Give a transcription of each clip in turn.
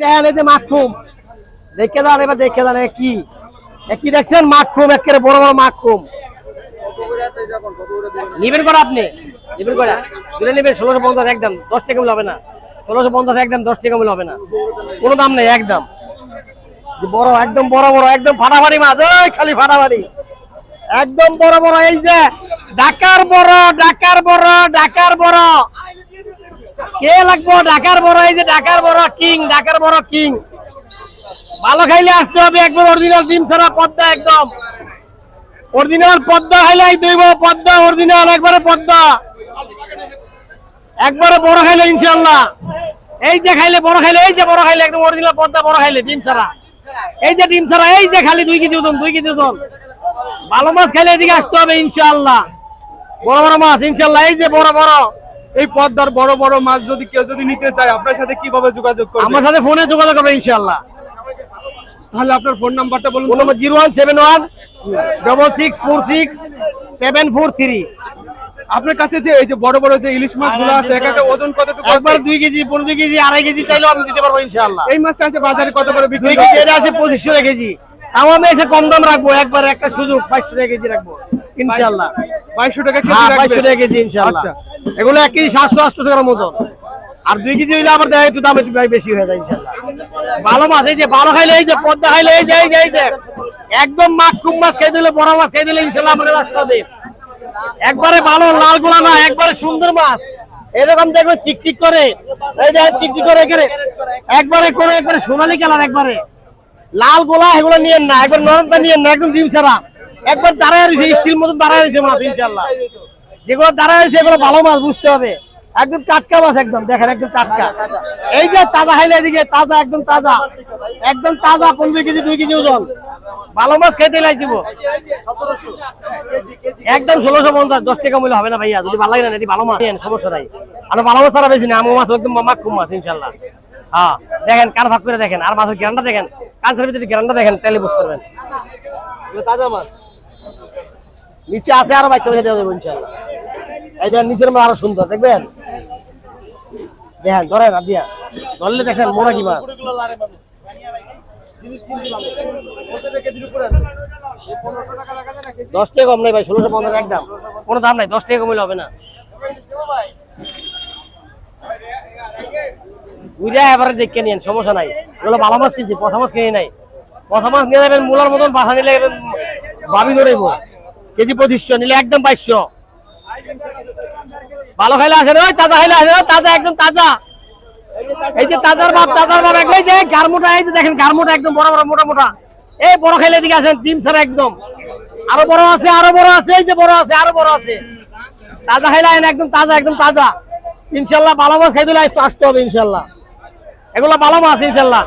দেখেন এই যে মাখুম। দেখে এবার দেখে দেখছেন? মাখুম, একেবারে বড় বড় মাখুম। নিবেন আপনি? নিবেন নিবেন, ষোলোশো পঞ্চাশ একদম, দশ টাকা হবে না। ষোলোশো পঞ্চাশ একদম, দশ টাকা হবে না। কোনো দাম নেই, একদম। বড় একদম বড় বড়, একদম ফাটাফাটি মাছ ওই খালি ফাটাফাটি। একদম বড় বড়, এই যে ডাকার বড় ডাকার বড় ডাকার বড়। কে লাগবো? ঢাকার বড়, এই যে ঢাকার বড় কিং, ঢাকার বড় কিং। ভালো খাইলে আসতে হবে, একবার অরিজিনাল ডিম ছাড়া পদ্মা একদম। অরিজিনাল পদ্মা খাইলে দইব, পদ্মা অরিজিনাল একবারে পদ্মা। একবারে বড় খাইলে ইনশাল্লাহ এই যে খাইলে বড় খাইলে, এই যে বড় খাইলে, একদম অরিজিনাল পদ্মা বড় খাইলে ডিম ছাড়া। এই যে ডিম ছাড়া, এই যে খালি দুই কেজি ওজন, দুই কেজি ওজন। ভালো মাছ খাইলে এদিকে আসতে হবে ইনশাল্লাহ বড় বড় মাছ ইনশাল্লাহ এই যে বড় বড়। এই পদ্মার বড় বড় মাছ যদি কেউ যদি নিতে চায় আপনার সাথে কীভাবে যোগাযোগ করবে আমার সাথে ফোনে যোগাযোগ করবে ইনশাল্লাহ তাহলে আপনার ফোন নাম্বারটা বলুন phone. Number zero one seven one double six four six seven four three আপনার কাছে যে এই যে বড় বড় যে ইলিশ মাছগুলো আছে একটা ওজন কতটুকু একবার আছে? দুই কেজি পনেরো দুই কেজি আড়াই কেজি চাইলেও আমি দিতে পারব ইনশাল্লাহ এই মাছটা আছে বাজারে কত করে বিক্রি কেজি এটা আছে পঁচিশশো টাকা কেজি তাও আমি এসে কম দাম রাখব একবার একটা সুযোগ বাইশশো টাকা কেজি রাখব ইনশাল্লাহ বাইশশো টাকা কেজি হ্যাঁ রাখবেন? টাকা কেজি ইনশাল্লাহ আচ্ছা। এগুলো এক কেজি সাতশো, আটশো টাকার মতন আর দুই কেজি হইলে আবার দেখা একটু দাম একটু বেশি হয়ে যায় ভালো মাছ, এই যে ভালো খাইলে, এই যে পদ্মা খাইলে, এই যে এই যে এই যে, একদম মাকুম মাছ খাই দিলে, বড় মাছ খাই দিলে ইনশাল্লাহ আমাদের রাস্তা একবারে ভালো, লাল গোলা না, একবারে সুন্দর মাছ। এরকম দেখবে চিকচিক করে, এই দেখেন চিকচিক করে এখানে একবারে করে একবারে সোনালি কালার, একবারে। লাল গোলা এগুলো নিয়েন না, একবার নরমটা নিয়েন না, একদম ডিম ছাড়া। একবার দাঁড়ায় রয়েছে, স্টিল মতন দাঁড়ায় রয়েছে মাছ ইনশাল্লাহ। যেগুলো দাঁড়ায় রয়েছে এগুলো ভালো মাছ বুঝতে হবে। একদম টাটকা মাছ একদম দেখেন একদম টাটকা। এই যে তাজা খাইলে এদিকে তাজা একদম তাজা। একদম তাজা পনেরো কেজি দুই কেজি ওজন। ভালো মাছ খেতে লাই দিব একদম ষোলোশো পঞ্চাশ দশ টাকা মূল্য হবে না ভাইয়া যদি ভালো লাগে না এটি ভালো মাছ। সমস্যা নাই। আর ভালো মাছ ছাড়া বেশি না আমার মাছ একদম মাকুম মাছ ইনশাল্লাহ। হ্যাঁ দেখেন কার ভাগ করে দেখেন আর মাছের গ্যারান্টা দেখেন কাঁচের ভিতরে গ্যারান্টা দেখেন তাহলে বুঝতে পারবেন। তাজা মাছ। নিচে আছে আরও বাচ্চা বাচ্চা দেওয়া যাবে ইনশাল্লাহ। দেখেন নিচের মাছ আরও সুন্দর, দেখবেন? দেখেন ধরেন আদিয়া ধরলে দেখেন মোরা কি মাছ? দশ টাকা কম নেই ভাই, ষোলোশো পঞ্চাশ একদম। কোনো দাম নাই, দশ টাকা কমলে হবে না। বুঝা এবারে দেখে নিন সমস্যা নাই। এগুলো ভালো মাছ কিনছি, পচা মাছ কিনে নাই। পচা মাছ নিয়ে যাবেন, মূলার মতন বাসা নিলে ভাবি ধরেইব। কেজি পঁচিশশো, নিলে একদম বাইশশো। ভালো খাইলে আসে ওই তাজা খাইলে আসে তাজা একদম তাজা। এই যে তাজার বাপ তাজার বাপ একলাই যে গারমোটা এই যে দেখেন গারমোটা একদম বড় বড় মোটা মোটা। এই বড় খাইলে এদিকে আসেন ডিম ছাড়া একদম। আরও বড় আছে আরও বড় আছে এই যে বড় আছে আরও বড় আছে। তাজা খাইলে আইন একদম তাজা একদম তাজা। ইনশাল্লাহ ভালো মাছ খাইতে আসতে- হবে ইনশাল্লাহ। এগুলো ভালো মাছ ইনশাল্লাহ।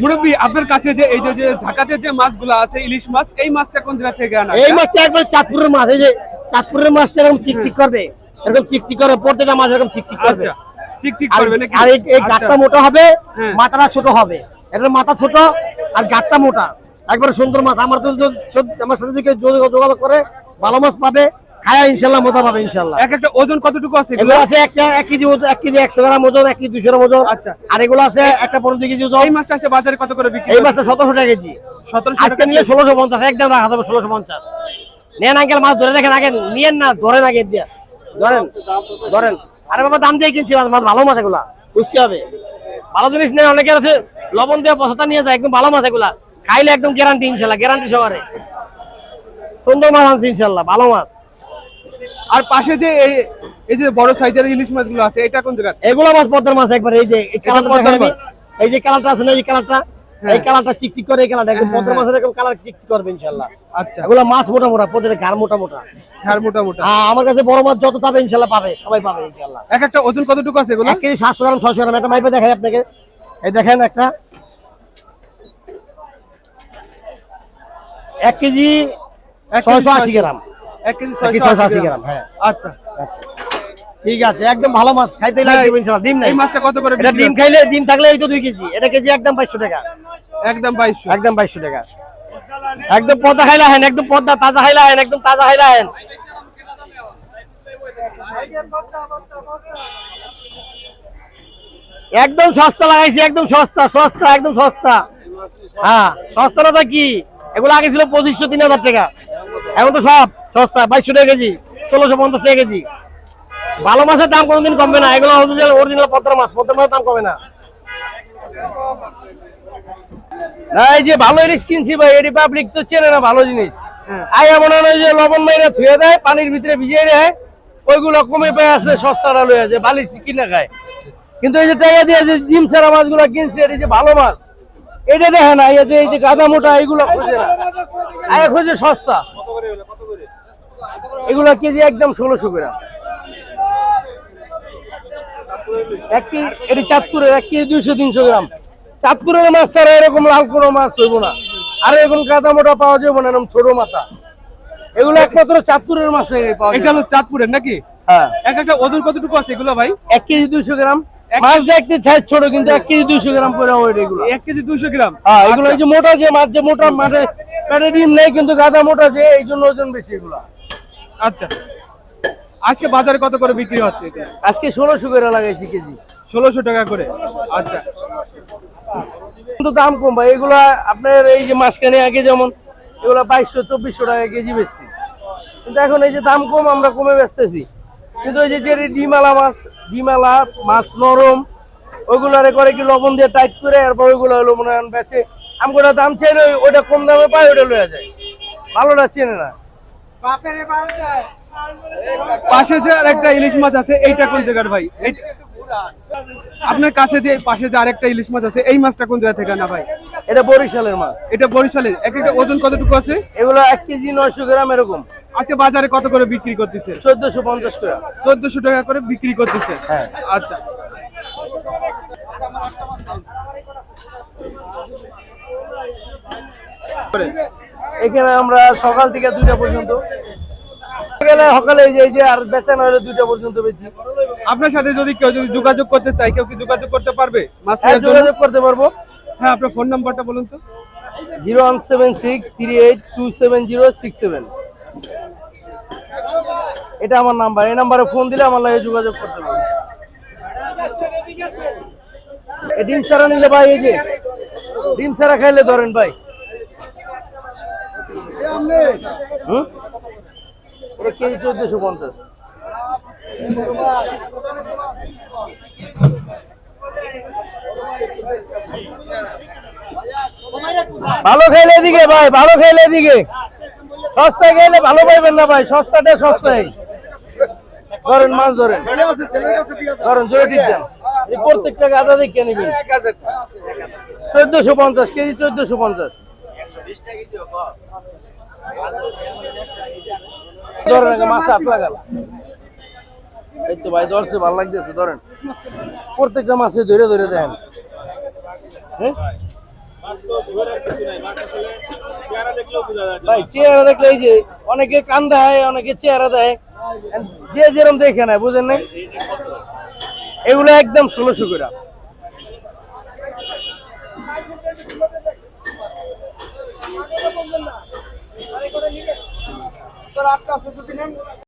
মুরব্বী আপনার কাছে যে এই যে যে ঝাঁকাতে যে মাছগুলো আছে ইলিশ মাছ এই মাছটা কোন জায়গা থেকে আনা? এই মাছটা একবার চাঁদপুরের মাছ এই যে চাঁদপুরের মাছটা এরকম চিকচিক করবে। এরকম চিকচিক করে প্রত্যেকটা মাছ এরকম চিকচিক করবে। আচ্ছা আর করবে নাকি? আর এই আচ্ছা। গাঁটটা মোটা হবে হ্যাঁ। মাথাটা ছোট হবে। এটা মাথা ছোট আর গাঁটটা মোটা। একবারে সুন্দর মাছ। আমার তো আমার সাথে যদি যোগাযোগ করে ভালো মাছ পাবে খায়া ইনশাল্লাহ মোটা পাবে ইনশাল্লাহ। এক একটা ওজন কতটুকু আছে এগুলো? আছে একটা এক কেজি ওজন- এক কেজি একশো গ্রাম ওজন এক কেজি দুশো গ্রাম ওজন। আচ্ছা। আর এগুলো আছে একটা পনেরো কেজি ওজন। এই মাছটা আছে বাজারে কত করে বিক্রি এই মাছটা সতেরোশো টাকা কেজি। সতেরোশো আজকে নিলে ষোলোশো পঞ্চাশ একদম রাখা যাবে ষোলোশো পঞ্চাশ। নেন আঙ্কেল মাছ ধরে দেখেন আগে। নিয়েন না ধরেন আগে দিয়ে। ধরেন ধরেন। আরে বাবা দাম দিয়ে কিনছি মাছ ভালো মাছ এগুলা। বুঝতে হবে। ভালো জিনিস নেই অনেকে আছে লবণ দিয়ে নিয়ে যায় একদম ভালো মাছ এগুলা। খাইলে একদম গ্যারান্টি ইনশাল্লাহ গ্যারান্টি সহকারে। সুন্দর মাছ আনছি ইনশাল্লাহ ভালো মাছ। আর পাশে যে এই এই যে বড় সাইজের ইলিশ মাছগুলো আছে এটা কোন জায়গা এগুলো মাছ পদ্মার মাছ একবার এই যে এই কালারটা? এই যে কালারটা আছে না এই কালারটা? এই হ্যাঁ। কালারটা চিকচিক করে এই কালারটা একদম পদ্মার মাছের এরকম কালার চিকচিক করবে ইনশাল্লাহ আচ্ছা। এগুলো মাছ মোটা মোটা পদ্মের ঘাড় মোটা মোটা হ্যাঁ মোটা মোটা হ্যাঁ, আমার কাছে বড় মাছ যত চাবে ইনশাল্লাহ পাবে সবাই পাবে ইনশাল্লাহ এক একটা ওজন কতটুকু আছে এগুলো? এক কেজি সাতশো গ্রাম ছয়শো গ্রাম একটা মাইপে দেখাই আপনাকে। এই দেখেন একটা। এক কেজি এক কেজি ছয়শো আশি গ্রাম। এক কেজি এক কেজি ছয়শো আশি গ্রাম। হ্যাঁ। আচ্ছা। আচ্ছা। ঠিক আছে একদম ভালো মাছ খাইতে হ্যাঁ, লাগবে ইনশাল্লাহ ডিম নাই। এই মাছটা কত করে এটা ডিম খাইলে ডিম থাকলে এই তো দুই কেজি। এটা কেজি একদম বাইশশো টাকা। একদম বাইশশো। একদম বাইশশো টাকা। একদম পদ্মা খাইলা হেন, একদম পদ্মা তাজা খাইলা হেন, একদম তাজা খাইলা হেন। একদম সস্তা লাগাইছি, একদম সস্তা সস্তা, একদম সস্তা। হ্যাঁ সস্তাটা কি? এগুলো আগে ছিল পঁচিশশো, তিন হাজার টাকা। এখন তো সব সস্তা, বাইশশো টাকা কেজি, ষোলোশো পঞ্চাশ টাকা কেজি। ভালো মাছের দাম কোনোদিন কমবে না। এগুলো অরিজিনাল পদ্মা মাছ পদ্মা মাছের দাম কমে না। না এই যে ভালো ইলিশ কিনছি ভাই এটি পাবলিক তো চেনে না ভালো জিনিস। আই এমন হয় যে লবণ মাইরা ধুয়ে দেয় পানির ভিতরে ভিজিয়ে দেয় ওইগুলো কমে পেয়ে আসলে সস্তাটা লয়ে যায় বালিশ কিনে খায়। কিন্তু এই যে টাকা দিয়ে যে মাছগুলো কিনছে এটি যে ভালো মাছ এটা দেখে না এই যে এই যে গাদা মোটা এগুলো খোঁজে না। আয় খোঁজে সস্তা। এগুলো কেজি একদম ষোলোশো গ্রাম এক কেজি এটি চাঁদপুরের এক কেজি দুইশো তিনশো গ্রাম। চাঁদপুরের মাছ ছাড়া এরকম লাল কোনো মাছ হইব না। আর এরকম কাদা মোটা পাওয়া যাবে না এরকম ছোট মাথা। এগুলো একমাত্র চাঁদপুরের মাছে পাওয়া এটা হলো চাঁদপুরের নাকি? হ্যাঁ। এক একটা ওজন কতটুকু আছে এগুলো ভাই? এক কেজি দুইশো গ্রাম। মাছ দেখতে চাই ছোট কিন্তু এক কেজি দুইশো গ্রাম করে ওয়েট এগুলো। এক কেজি দুশো গ্রাম। হ্যাঁ এগুলো এই যে মোটা যে মাছ যে মোটা মাঠে পেটে ডিম নেই কিন্তু গাদা মোটা যে এই জন্য ওজন বেশি এগুলো। আচ্ছা। আজকে বাজারে কত করে বিক্রি হচ্ছে আজকে ষোলোশো করে লাগাইছি কেজি। ষোলোশো টাকা করে। আচ্ছা। কিন্তু দাম কম ভাই এগুলো আপনার এই যে মাঝখানে আগে যেমন এগুলো বাইশশো চব্বিশশো টাকা কেজি বেচছি কিন্তু এখন এই যে দাম কম আমরা কমে বেচতেছি। কিন্তু ওই যে যে ডিমালা মাছ ডিমালা মাছ নরম ওইগুলারে করে কি লবণ দিয়ে টাইট করে এরপর ওইগুলো হলো মনে হয় বেচে আমগুলো দাম ওই- ওইটা কম দামে পায় ওটা লয়ে যায়। ভালোটা চেনে না। পাশে যে আর একটা ইলিশ মাছ আছে এইটা কোন জায়গার ভাই? আপনার কাছে যে পাশে যে আরেকটা ইলিশ মাছ আছে এই মাছটা কোন জায়গা থেকে না ভাই? এটা বরিশালের মাছ। এটা বরিশালের। এক একটা ওজন কতটুকু আছে? এগুলো এক কেজি নয়শো গ্রাম এরকম। আচ্ছা বাজারে কত করে বিক্রি করতেছে? চোদ্দশো পঞ্চাশ টাকা। চোদ্দশো টাকা করে বিক্রি করতেছে? হ্যাঁ। আচ্ছা। এখানে আমরা সকাল থেকে দুইটা পর্যন্ত গেলে সকালে এই যে আর বেচা না হলে দুইটা পর্যন্ত বেচি। আপনার সাথে যদি কেউ যদি যোগাযোগ করতে চায় কেউ কি যোগাযোগ করতে পারবে মাছ হ্যাঁ জন্য? যোগাযোগ করতে পারব। হ্যাঁ আপনার ফোন নাম্বারটা বলুন তো। Zero one seven six three eight two seven zero six seven. এটা আমার নাম্বার। এই নাম্বারে ফোন দিলে আমার লাগে যোগাযোগ করতে পারব। ডিম সারা নিলে ভাই এই যে ডিম সারা খাইলে ধরেন ভাই। হুম? কেজি চোদ্দশো পঞ্চাশ। ভালো খাইলে এদিকে ভাই, ভালো খাইলে এদিকে। সস্তা খাইলে ভালো পাইবেন না ভাই সস্তাটা সস্তাই ধরেন মাছ ধরেন। ধরেন জোরে ঠিক এই প্রত্যেকটা গাদা দেখে নিবেন। চোদ্দশো পঞ্চাশ, কেজি চোদ্দশো পঞ্চাশ। ধরেন আগে মাছ হাত লাগাল এই তো ভাই ধরছে ভালো লাগতেছে ধরেন। প্রত্যেকটা মাছে ধরে ধরে দেখেন হ্যাঁ? ভাই চেহারা দেখলে এই যে অনেকে কান দেয় অনেকে চেহারা দেয়। যে যেরকম দেখে নেয় বুঝেন না এগুলো একদম ষোলোশো করে सर आपका सिद्धुद्दीन